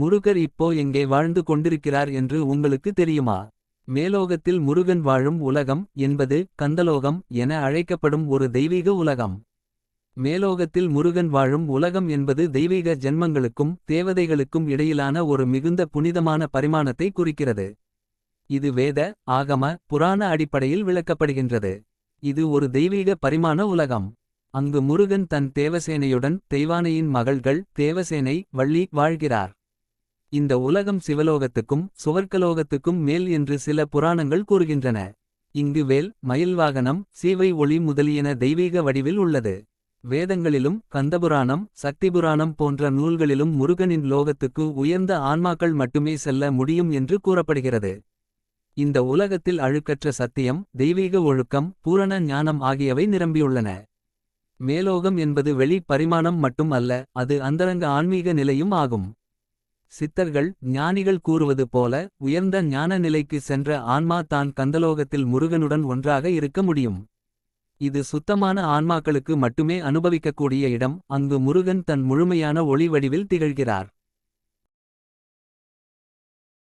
முருகர் இப்போ எங்கே வாழ்ந்து கொண்டிருக்கிறார் என்று உங்களுக்கு தெரியுமா? மேலோகத்தில் முருகன் வாழும் உலகம் என்பது கந்தலோகம் என அழைக்கப்படும் ஒரு தெய்வீக உலகம். மேலோகத்தில் முருகன் வாழும் உலகம் என்பது தெய்வீக ஜென்மங்களுக்கும் தேவதைகளுக்கும் இடையிலான ஒரு மிகுந்த புனிதமான பரிமாணத்தை குறிக்கிறது. இது வேத ஆகம புராண அடிப்படையில் விளக்கப்படுகின்றது. இது ஒரு தெய்வீக பரிமாண உலகம். அங்கு முருகன் தன் தேவசேனையுடன் தெய்வானையின் மகள்கள் தேவசேனை வள்ளி வாழ்கிறார். இந்த உலகம் சிவலோகத்துக்கும் சுவர்க்கலோகத்துக்கும் மேல் என்று சில புராணங்கள் கூறுகின்றன. இங்கு வேல் மயில் வாகனம் சீவை ஒளி முதலியன தெய்வீக வடிவில் உள்ளது. வேதங்களிலும் கந்தபுராணம் சக்திபுராணம் போன்ற நூல்களிலும் முருகனின் லோகத்துக்கு உயர்ந்த ஆன்மாக்கள் மட்டுமே செல்ல முடியும் என்று கூறப்படுகிறது. இந்த உலகத்தில் அழுக்கற்ற சத்தியம் தெய்வீக ஒழுக்கம் பூரண ஞானம் ஆகியவை நிரம்பியுள்ளன. மேலோகம் என்பது வெளி பரிமாணம் மட்டும் அல்ல அது அந்தரங்க ஆன்மீக நிலையும் ஆகும். சித்தர்கள் ஞானிகள் கூறுவது போல உயர்ந்த ஞான நிலைக்கு சென்ற ஆன்மா தான் கந்தலோகத்தில் முருகனுடன் ஒன்றாக இருக்க முடியும். இது சுத்தமான ஆன்மாக்களுக்கு மட்டுமே அனுபவிக்கக்கூடிய இடம். அங்கு முருகன் தன் முழுமையான ஒளி வடிவில் திகழ்கிறார்.